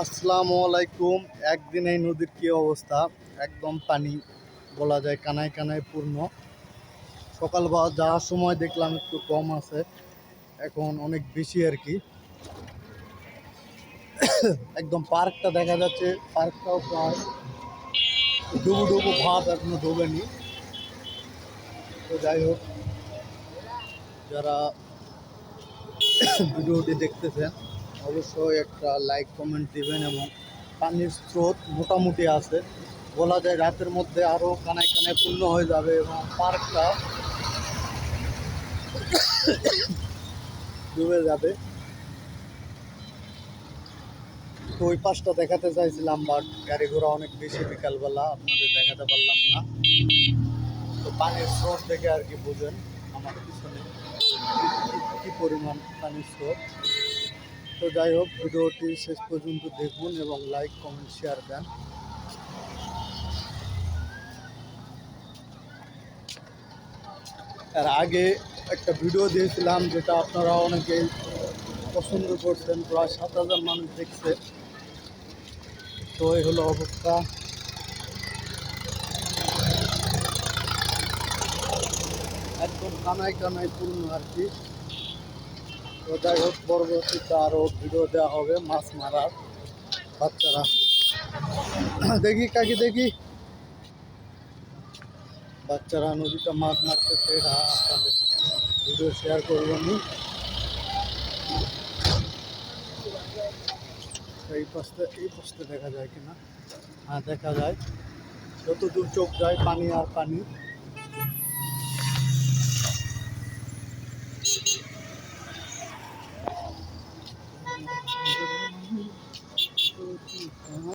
আসসালামু আলাইকুম। একদিন এই নদীর কী অবস্থা? একদম পানি, বলা যায় কানায় কানায় পূর্ণ। সকালবেলা যাওয়ার সময় দেখলাম একটু কম আছে। এখন অনেক বেশি আর কি। একদম পার্কটা দেখা যাচ্ছে, পার্কটাও প্রায় ডুবু ডুবু ভাব এখনও ডোবেনি তো যাই হোক, যারা ভিডিওটি দেখতেছেন অবশ্যই একটা লাইক কমেন্ট দিবেন এবং পানির স্রোত মোটামুটি আছে। বলা যায় রাতের মধ্যে আরও কানায় কানায় পূর্ণ হয়ে যাবে এবং পার্কটা ডুবে যাবে। তো ওই পাশটা দেখাতে চাইছিলাম বাট গাড়ি ঘোড়া অনেক বেশি বিকালবেলা, আপনাদের দেখাতে পারলাম না। তো পানির স্রোত দেখে আর কি বুঝেন, আমার পিছনে কি- কি পরিমাণ পানির স্রোত। তো যাই হোক, ভিডিওটি শেষ পর্যন্ত দেখুন এবং লাইক কমেন্ট শেয়ার দেন। এর আগে একটা ভিডিও দিয়েছিলাম, যেটা আপনারা অনেকেই পছন্দ করছেন, প্রায় সাত হাজার মানুষ দেখছে। তো এই হলো অবস্থা। একদম কানায় কানায় পূর্ণ আর কি। তো যাই হোক, পরবর্তীতে আরও ভিডিও দেওয়া হবে, মাছ মারার বাচ্চারা। দেখি, কাকি দেখি। বাচ্চারা নদীতে মাছ মারতেছে এটা ভিডিও শেয়ার করব আমি। এই পাশটা এই পাশটা দেখা যায় কিনা? হ্যাঁ দেখা যায়। যত দূর চোখ যায়, পানি আর পানি।